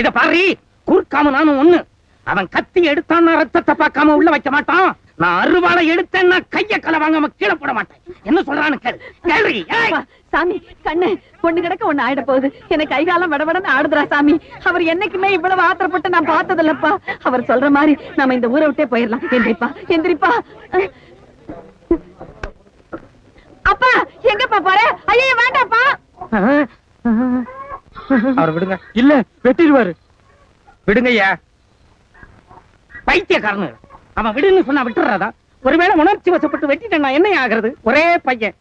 இத பாரு கூர்க்காம நானும் ஒண்ணு. அவன் கத்தி எடுத்தான்னா ரத்தத்தை பார்க்காம உள்ள வைக்க மாட்டான். நான் அருவாளை எடுத்தேன்னா கைய கலை வாங்காம கீழே போட மாட்டேன். என்ன சொல்றான்னு கேளு. கேளு ஏய். அப்பா, சாமி கண்ணு பொண்ணு கிடக்க ஒண்ணு ஆயிட போகுது எனக்கு கைகாலம் வடவடன்னு ஆடுதுரா சாமி. அவர் என்னைக்குமே இவ்வளவு ஆத்திரப்பட்டு நான் பார்த்தது இல்லப்பா அவர் சொல்ற மாதிரி நாம இந்த ஊரை விட்டே போயிடலாம். எந்திரிப்பா எந்திரிப்பா. அப்பா எங்கப்பா போற? ஐயோ வேண்டாப்பா. அவர் விடுங்க. இல்ல வெட்டிடுவாரு. விடுங்க ஐயா பைத்தியக்காரனு. அவன் விடுன்னு சொன்னா விட்டுறாதா? ஒருவேளை உணர்ச்சி வசப்பட்டு வெட்டிட்டேன் என்ன ஆகுறது? ஒரே பையன்.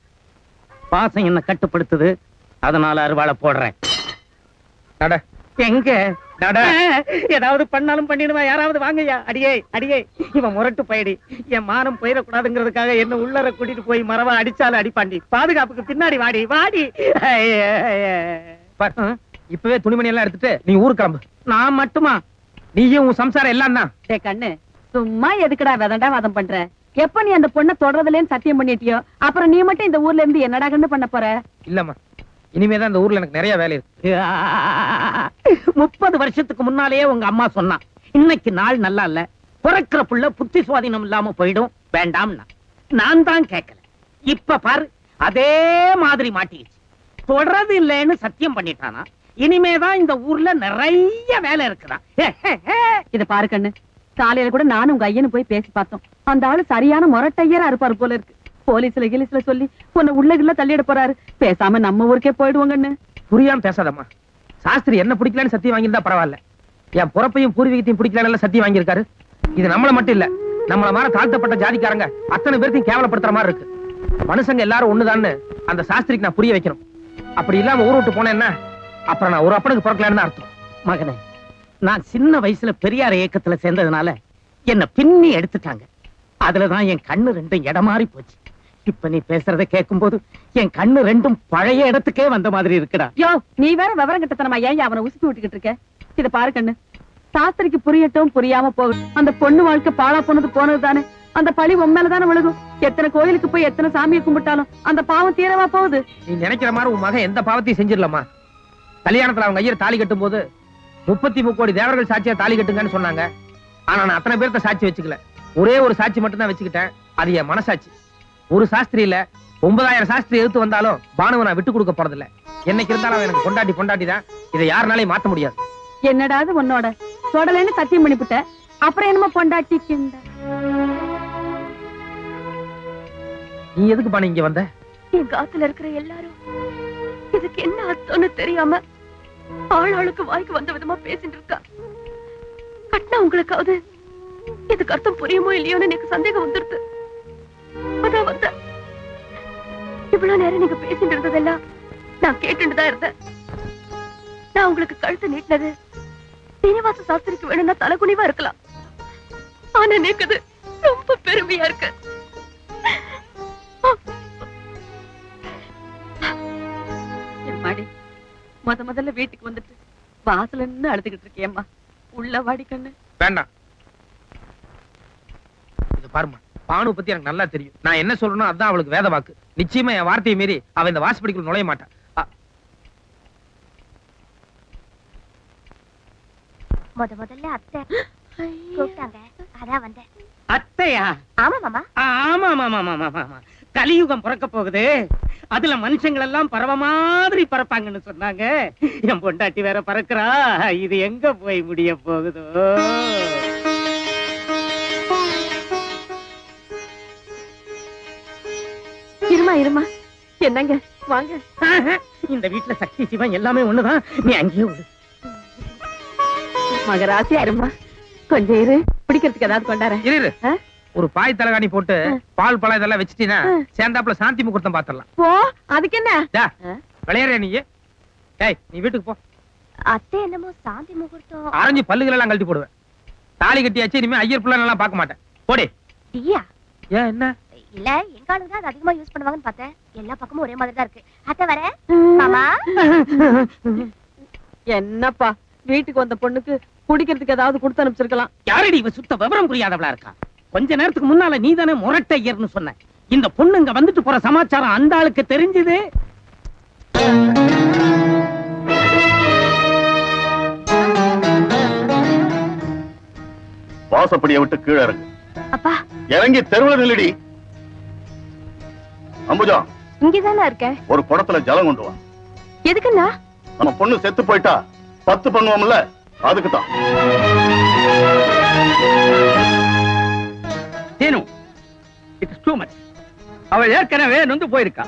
பாசம் என்ன கட்டுப்படுத்துது. அதனால அருவாளை போடுறேன். நட. எங்க. ஏதாவது பண்ணாலும் பண்ணிடுவேன் யாராவது வாங்கய்யா. அடியே அடியே. இவன் முரட்டு பயடி. என் மானம் போயிடக்கூடாதுங்கிறதுக்காக என்ன உள்ளர கூட்டிட்டு போய் மரவா அடிச்சாலும் அடிப்பாண்டி. பாதுகாப்புக்கு பின்னாடி வாடி வாடி. இப்பவே துணிமணி எல்லாம் எடுத்துட்டு நீ ஊருக்கு கிளம்பு. நான் மட்டுமா? நீயும் உன் சம்சாரம் எல்லாம் தான் டே கண்ணு சும்மா எதுக்குடா விதண்டா வாதம் பண்ற? எப்ப நீ அந்த பொண்ணை தொடர்றதுலேன்னு சத்தியம் பண்ணிட்டியோ? அப்புறம் நீ மட்டும் இந்த ஊர்ல இருந்து என்னடா கண்ணு பண்ண போற? இல்லம்மா இனிமேதான் இந்த ஊர்ல எனக்கு நிறைய வேலை இருக்கு. முப்பது வருஷத்துக்கு முன்னாலேயே உங்க அம்மா சொன்னா இன்னைக்கு நாள் நல்லா இல்ல பிறக்கிற புள்ள புத்தி சுவாதீனம் இல்லாம போயிடும் வேண்டாம்னா. நான் தான் கேட்கல இப்ப பாரு அதே மாதிரி மாட்டிக்கிச்சு. தொடறது இல்லைன்னு சத்தியம் பண்ணிட்டானா? இனிமேதான் இந்த ஊர்ல நிறைய வேலை இருக்குதா. இத பாரு கண்ணு. காலையில கூட நானும் உங்க ஐயனு போய் பேசி பார்த்தோம். அந்த ஆளு சரியான முரட்டையரா இருப்பாரு போல இருக்கு. போலீஸ்ல கிலீஸ்ல சொல்லி உன்னை உள்ள கிள்ள தள்ளிட போறாரு. பேசாம நம்ம ஊருக்கே போயிடுவோம் கண்ணு. புரியாம பேசாதம்மா. சாஸ்திரி என்ன பிடிக்கலன்னு சத்தியம் வாங்கியிருந்தா பரவாயில்ல. என் பொறப்பையும் பூர்வீகத்தையும் பிடிக்கலன்னு சத்தியம் வாங்கியிருக்காரு. இது நம்மள மட்டும் இல்ல நம்மள மாதிரி தாழ்த்தப்பட்ட ஜாதிக்காரங்க அத்தனை பேர்த்தையும் கேவலப்படுத்துற மாதிரி இருக்கு. மனுஷங்க எல்லாரும் ஒண்ணுதான்னு அந்த சாஸ்திரிக்கு நான் புரிய வைக்கணும். அப்படி இல்லாம ஊர் விட்டு போனேன்னா அப்புறம் நான் ஒரு அப்பனுக்கு பிறக்கலன்னு அர்த்தம். மகனே நான் சின்ன வயசுல பெரியார் இயக்கத்துல சேர்ந்ததுனால என்ன பின்னி எடுத்துட்டாங்க. அதுலதான் என் கண்ணு ரெண்டும் இடமாறி போச்சு. இப்ப நீ பேசுறத கேட்கும்போது என் கண்ணு ரெண்டும் பழைய இடத்துக்கே வந்த மாதிரி இருக்குடா. யோ நீ வேற விவரம் கிட்டத்தனமா ஏன் அவனை உசுப்பி விட்டுக்கிட்டு இருக்க? இத பாரு கண்ணு. சாஸ்திரிக்கு புரியட்டும் புரியாம போகட்டும் அந்த பொண்ணு வாழ்க்கை பாழா போனது போனது தானே. அந்த பழி உண்மையில தானே விழுகும். எத்தனை கோயிலுக்கு போய் எத்தனை சாமியை கும்பிட்டாலும் அந்த பாவம் தீரவா போகுது. நீ நினைக்கிற மாதிரி உன் மகன் எந்த பாவத்தையும் செஞ்சிடலாமா கல்யாணத்துல அவங்க ஐயர் தாலி கட்டும் போது முப்பத்தி முக்கோடி தேவர்கள் சாட்சியா தாலி கட்டுங்கன்னு சொன்னாங்க. ஆனா நான் அத்தனை பேர்த்த சாட்சி வச்சுக்கல. ஒரே ஒரு சாட்சி மட்டும் தான் வச்சுக்கிட்டேன். அது என் மனசாட்சி. ஒரு சாஸ்திரி இல்ல ஒன்பதாயிரம் சாஸ்திரி எடுத்து வந்தாலும் பானுவை நான் விட்டு கொடுக்க போறதில்ல. என்னைக்கு இருந்தாலும் எனக்கு கொண்டாட்டி தான். இதை யாருனாலையும் மாத்த முடியாது. என்னடாது உன்னோட? தொடலைன்னு சத்தியம் பண்ணிவிட்ட. அப்புறம் என்னமோ பொண்டாட்டி நீ எதுக்கு பானு இங்க வந்த? எங்க ஆத்துல இருக்கிற எல்லாரும் இதுக்கு என்ன அர்த்தம்னு தெரியாம ஆளாளுக்கு வாய்க்கு வந்த விதமா பேசிட்டு இருக்கா. கட்டினா உங்களுக்காவது இதுக்கு அர்த்தம் புரியுமோ இல்லையோன்னு எனக்கு சந்தேகம் வந்துருது. அதான் வந்த. இவ்வளவு நேரம் நீங்க பேசிட்டு இருந்ததெல்லாம் நான் கேட்டுட்டு தான் இருந்தேன். நான் உங்களுக்கு கழுத்து நீட்டினது சீனிவாச சாஸ்திரிக்கு வேணும்னா தலைகுனிவா இருக்கலாம். ஆனா நீக்குது ரொம்ப பெருமையா இருக்கு. முத முதல்ல வீட்டுக்கு வந்துட்டு வாசல்ல நின்னு அழுதுகிட்டு இருக்கியம்மா. உள்ள வாடி கண்ணு. வேண்டாம் இது பாருமா பானு பத்தி எனக்கு நல்லா தெரியும். நான் என்ன சொல்றேனோ அதான் அவளுக்கு வேத வாக்கு. நிச்சயமா என் வார்த்தையை மீறி அவ இந்த வாசப்படிக்குள்ள நுழைய மாட்டான் அ- முத முதல்ல அத்தை கூப்பிட்டாங்க. அதான் வந்தேன். அத்தையா? ஆமா மாமா. ஆமா ஆமா ஆமா ஆமா ஆமா. கலியுகம் பிறக்க போகுது. அதுல மனுஷங்கள் எல்லாம் பறவ மாதிரி பறப்பாங்கன்னு சொன்னாங்க. என் பொண்டாட்டி வேற பறக்குறா. இது எங்க போய் முடிய போகுதோ? இருமா இருமா. என்னங்க? வாங்க. இந்த வீட்டுல சக்தி சிவன் எல்லாமே ஒண்ணுதான். நீ அங்கேயே விடு மகராசி அருமா. கொஞ்சம் இரு. பிடிக்கிறதுக்கு ஏதாவது கொண்டாரேன். இரு இரு. ஆ? ஒரு பாய் தலைகாணி போட்டு பால் பழம் இதெல்லாம் வச்சுட்டீங்கன்னா சேர்ந்தாப்புல சாந்தி முகூர்த்தம் பாத்திரலாம் போ அதுக்கு என்ன? விளையாடுறியா நீ? டேய் நீ வீட்டுக்கு போ. அத்தை என்னமோ சாந்தி முகூர்த்தம். அரைஞ்சு பல்லுகள் எல்லாம் கழட்டி போடுவேன். தாலி கட்டியாச்சு இனிமே ஐயர் பிள்ளை எல்லாம் பார்க்க மாட்டேன். போடி. டீயா? ஏன் என்ன? இல்ல எங்க ஆளுங்க தான் அது அதிகமா யூஸ் பண்ணுவாங்கன்னு பார்த்தேன். எல்லா பக்கமும் ஒரே மாதிரி தான் இருக்கு. அத்தை வர. மாமா? என்னப்பா வீட்டுக்கு வந்த பொண்ணுக்கு குடிக்கிறதுக்கு ஏதாவது கொடுத்து அனுப்பிச்சிருக்கலாம். யாரடி இவ சுத்த விவரம் புரியாதவளா இருக்கா? கொஞ்ச நேரத்துக்கு முன்னால நீ தானே முரட்டையர்னு சொன்ன. இந்த பொண்ணு இங்க வந்துட்டு போற சமாச்சாரம் அந்த ஆளுக்கு தெரிஞ்சது. வாசப்படியை விட்டு கீழே இறங்கு. அப்பா. இறங்கி தெருவுல நில்லடி. அம்புஜா. இங்கதானே இருக்கேன் ஒரு குடத்துல ஜலம் கொண்டு வா. எதுக்குண்ணா? நம்ம பொண்ணு செத்து போயிட்டா பத்து பண்ணுவோம்ல அதுக்கு தான். இட்ஸ் டூ மச் அவள் ஏற்கனவே நொந்து போயிருக்கா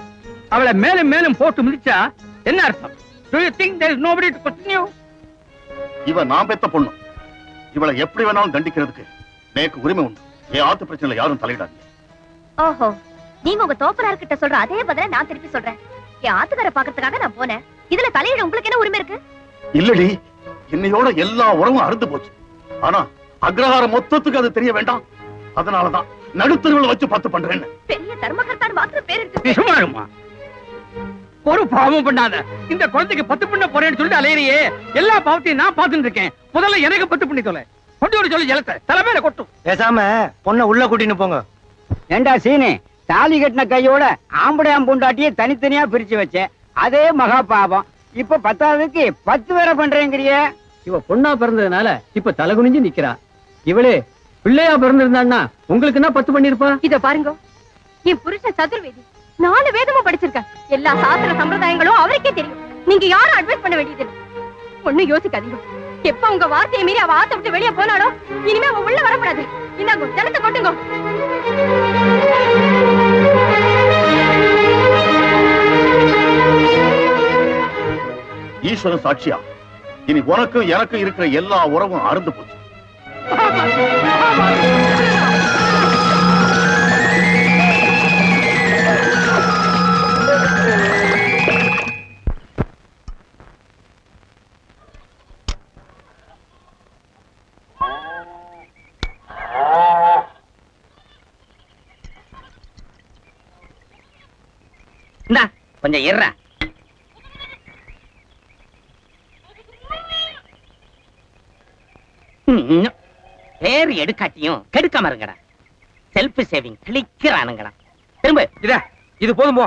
அவளை மேலும் மேலும் போட்டு மிதிச்சா என்ன அர்த்தம்? Do you think there is nobody to question you இவ நான் பெத்த பொண்ணு. இவளை எப்படி வேணாலும் தண்டிக்கிறதுக்கு எனக்கு உரிமை உண்டு. என் ஆத்து பிரச்சனையில யாரும் தலையிடாதீங்க. ஓஹோ. நீங்க உங்க தோப்பனார் கிட்ட சொல்ற அதே பதில நான் திருப்பி சொல்றேன். என் ஆத்துக்கார பாக்குறதுக்காக நான் போனேன். இதுல தலையிட உங்களுக்கு என்ன உரிமை இருக்கு? இல்லடி. என்னையோட எல்லா உறவும் அறுந்து போச்சு. ஆனா அக்ரஹாரம் மொத்தத்துக்கு அது தெரிய வேண்டாம். அதனாலதான் நடுத்தருவில் வச்சு பத்து பண்றேன்னு. பெரிய தர்மகர்த்தான் மாத்திரம் பேர் இருமா ஒரு பாவமும் பண்ணாத. இந்த குழந்தைக்கு பத்து பண்ண போறேன்னு சொல்லிட்டு அலையறியே. எல்லா பாவத்தையும் நான் பார்த்துட்டு இருக்கேன். முதல்ல எனக்கு பத்து பண்ணி தொலை. கொண்டு வர சொல்லி ஜலத்தை. தலைமையில கொட்டும் பேசாம பொண்ணை உள்ள கூட்டின்னு போங்க. ஏண்டா சீனு? தாலி கட்டின கையோட ஆம்படையாம் பொண்டாட்டியே தனித்தனியா பிரிச்சு வச்சேன். அதே மகா பாவம். இப்ப பத்தாவதுக்கு பத்து பேரை பண்றேங்கிறியே. இவ பொண்ணா பிறந்ததுனால இப்ப தலை குனிஞ்சு நிக்கிறா. இவளே பிள்ளையா பிறந்திருந்தான்னா உங்களுக்கு என்ன பத்து பண்ணிருப்பா? இத பாருங்க. என் புருஷன் சதுர்வேதி. நாலு வேதமும் படிச்சிருக்கேன் எல்லா சாஸ்திர சம்பிரதாயங்களும் அவருக்கே தெரியும். நீங்க யாரும் அட்வைஸ் பண்ண வேண்டியது ஒண்ணும் யோசிக்காதீங்க. எப்ப உங்க வார்த்தையை மீறி அவ ஆத்த விட்டு வெளியே போனாலும் இனிமே அவ உள்ள வரக்கூடாது. இந்தாங்க ஜலத்தை கொட்டுங்க. ஈஸ்வரன் சாட்சியா? இனி உனக்கும் எனக்கும் இருக்கிற எல்லா உறவும் அறுந்து போச்சு. கொஞ்சம் இருறா. பேர் எடுக்காட்டியும் கெடுக்காம இருங்கடா. செல்ஃப் சேவிங் கிளிக்கிறானுங்கடா திரும்ப. இத இது போதும் போ.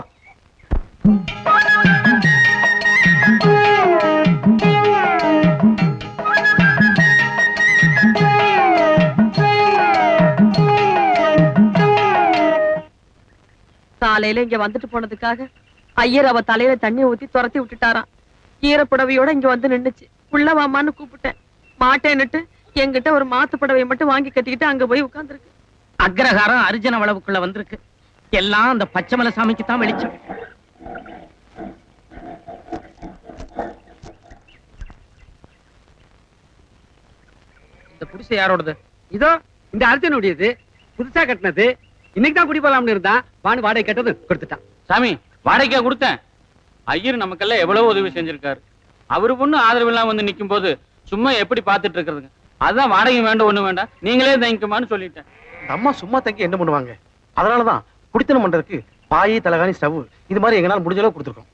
காலையில இங்க வந்துட்டு போனதுக்காக ஐயர் அவ தலையில தண்ணி ஊத்தி துரத்தி விட்டுட்டாராம். ஈரப்புடவையோட இங்க வந்து நின்னுச்சு. உள்ள வாமான்னு கூப்பிட்டேன். மாட்டேன்னுட்டு என்கிட்ட ஒரு மாத்து புடவையை மட்டும் வாங்கி கட்டிக்கிட்டு அங்க போய் உட்கார்ந்துருக்கு. அக்ரஹாரம் அர்ஜுன அளவுக்குள்ள வந்திருக்கு. எல்லாம் அந்த பச்சைமலை சாமிக்கு தான் வெளிச்சம். இந்த குடிசை யாரோடது? இதோ இந்த அர்ஜுனுடையது. புதுசா கட்டினது. இன்னைக்கு தான் குடி போலாம்னு இருந்தா வான்னு வாடகை கேட்டது கொடுத்துட்டான். சாமி வாடகைக்கா கொடுத்தேன். ஐயர் நமக்கெல்லாம் எவ்வளவு உதவி செஞ்சிருக்காரு. அவரு பொண்ணு ஆதரவு இல்லாம வந்து நிக்கும் போது சும்மா எப்படி பாத்துட்டு இருக்கிறதுங்க? அதான் வாடகை வேண்டாம் ஒண்ணு வேண்டாம். நீங்களே தங்கிக்குமான்னு சொல்லிட்டேன். அம்மா சும்மா தங்கி என்ன பண்ணுவாங்க? அதனாலதான் குடித்தனம் பண்றதுக்கு பாய் தலகாணி ஸ்டவ் இது மாதிரி எங்களால முடிஞ்ச அளவு கொடுத்துருக்கோம்.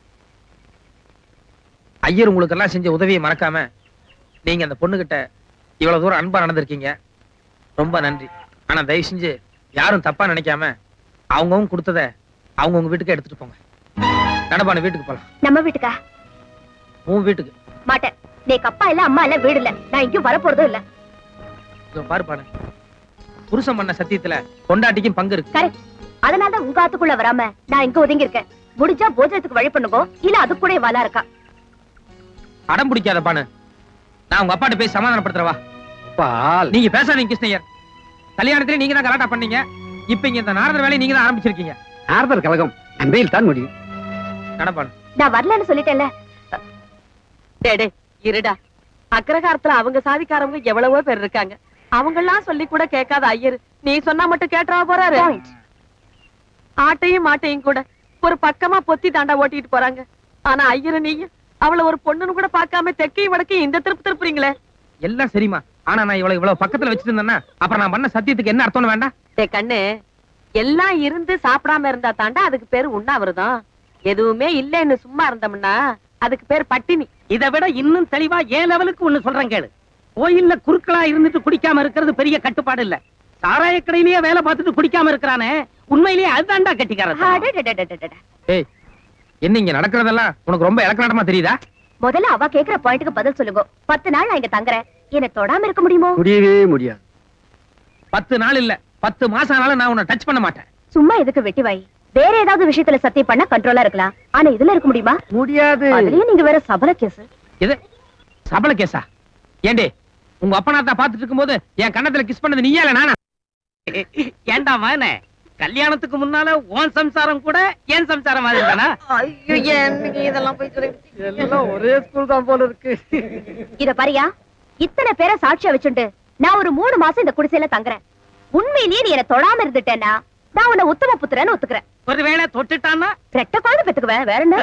ஐயர் உங்களுக்கு எல்லாம் செஞ்ச உதவியை மறக்காம நீங்க அந்த பொண்ணுகிட்ட இவ்வளவு தூரம் அன்பா நடந்திருக்கீங்க. ரொம்ப நன்றி. ஆனா தயவு செஞ்சு யாரும் தப்பா நினைக்காம அவங்கவுங்க கொடுத்தத அவங்கவுங்க வீட்டுக்கு எடுத்துட்டு போங்க. நடப்பான வீட்டுக்கு போலாம். நம்ம வீட்டுக்கா? உன் வீட்டுக்கு. மாட்டேன். நீக்கு அப்பா இல்ல அம்மா இல்ல வீடு இல்ல. நான் எங்கேயும் வரப்போறதும் இல்ல. இதோ பாருப்பானு புருஷன் பண்ண சத்தியத்துல கொண்டாட்டிக்கும் பங்கு இருக்கு. கரெக்ட் அதனாலதான் உங்க ஆத்துக்குள்ள வராம நான் இங்க ஒதுங்கி இருக்கேன் முடிஞ்சா போஜனத்துக்கு வழி பண்ணுங்க. இல்ல அது கூட வாலா இருக்கா? அடம் பிடிக்காத பானு. நான் உங்க அப்பாட்ட போய் சமாதானப்படுத்துறவா பால். நீங்க பேசாதீங்க கிருஷ்ணய்யர். கல்யாணத்துல நீங்க தான் கலாட்டா பண்ணீங்க. இப்ப இங்க இந்த நாரதர் வேலையை நீங்க தான் ஆரம்பிச்சிருக்கீங்க. ஆர்தர் கழகம் அன்பையில் தான் முடியும். நடப்பானு நான் வரலன்னு சொல்லிட்டேன்ல. டேடே இருடா. அக்ரஹாரத்துல அவங்க சாதிக்காரவங்க எவ்வளவோ பேர் இருக்காங்க. அவங்க எல்லாம் சொல்லி கூட கேட்காத ஐயர். நீ சொன்னா மட்டும் கேட்டா போறாரு. ஆட்டையும் மாட்டையும் கூட ஒரு பக்கமா பொத்தி தாண்டா ஓட்டிட்டு போறாங்க. ஆனா ஐயரு நீயும் அவள ஒரு பொண்ணுன்னு கூட பார்க்காம தெற்கையும் வடக்கையும் இந்த திருப்பு திருப்புறீங்களே? எல்லாம் சரிமா ஆனா நான் இவ்வளவு இவ்வளவு பக்கத்துல வச்சிட்டு இருந்தேன்னா அப்புறம் நான் பண்ண சத்தியத்துக்கு என்ன அர்த்தம்னு வேண்டாம் டே கண்ணு எல்லாம் இருந்து சாப்பிடாம இருந்தா தாண்டா அதுக்கு பேரு உண்ணாவிரதம். எதுவுமே இல்லைன்னு சும்மா இருந்தோம்னா அதுக்கு பேர் பட்டினி. இதை விட இன்னும் தெளிவா ஏன் லெவலுக்கு ஒண்ணு சொல்றேன் கேளு. கோயில்ல குறுக்களா இருந்துட்டு குடிக்காம இருக்கிறது பெரிய கட்டுப்பாடு இல்ல. சாராய கடையிலேயே வேலை பார்த்துட்டு குடிக்காம இருக்கிறானே உண்மையிலேயே அதுதான்டா கட்டிக்காரன். ஏய் என்ன இங்க நடக்கிறதெல்லாம் உனக்கு ரொம்ப இலக்கணமா தெரியுதா? முதல்ல அவ கேக்குற பாயிண்ட்டுக்கு பதில் சொல்லுங்க. பத்து நாள் நான் இங்க தங்குறேன். என்ன தொடாம இருக்க முடியுமோ? முடியவே முடியாது. பத்து நாள் இல்ல பத்து மாசம் ஆனாலும் நான் உன்னை டச் பண்ண மாட்டேன். சும்மா எதுக்கு வெட்டி வாய் வேற ஏதாவது விஷயத்துல சத்தியம் பண்ணா கண்ட்ரோலா இருக்கலாம். ஆனா இதுல இருக்க முடியுமா? முடியாது. அதுலயும் நீங்க வேற சபல கேஸ் எது? சபல கேசா ஏண்டி உங்க அப்பனாத்தா பாத்துட்டு இருக்கும்போது என் கண்ணத்துல கிஸ் பண்ணது நீயா இல்ல நானா? ஏண்டா மகனே? கல்யாணத்துக்கு முன்னால உன் சம்சாரம் கூட என் சம்சாரம் மாதிரி தானா எல்லாம் ஒரே ஸ்கூல் தான் போல இருக்கு. இத பாரியா இத்தனை பேரை சாட்சியா வச்சுண்டு நான் ஒரு மூணு மாசம் இந்த குடிசையில தங்குறேன். உண்மையிலேயே நீ என்ன தொடாம இருந்துட்டேன்னா நான் உன்னை உத்தம புத்திரன்னு ஒத்துக்கிறேன். ஒருவேளை தொட்டுட்டான்னா? ரெட்ட குழந்தை பெத்துக்குவேன் வேற என்ன?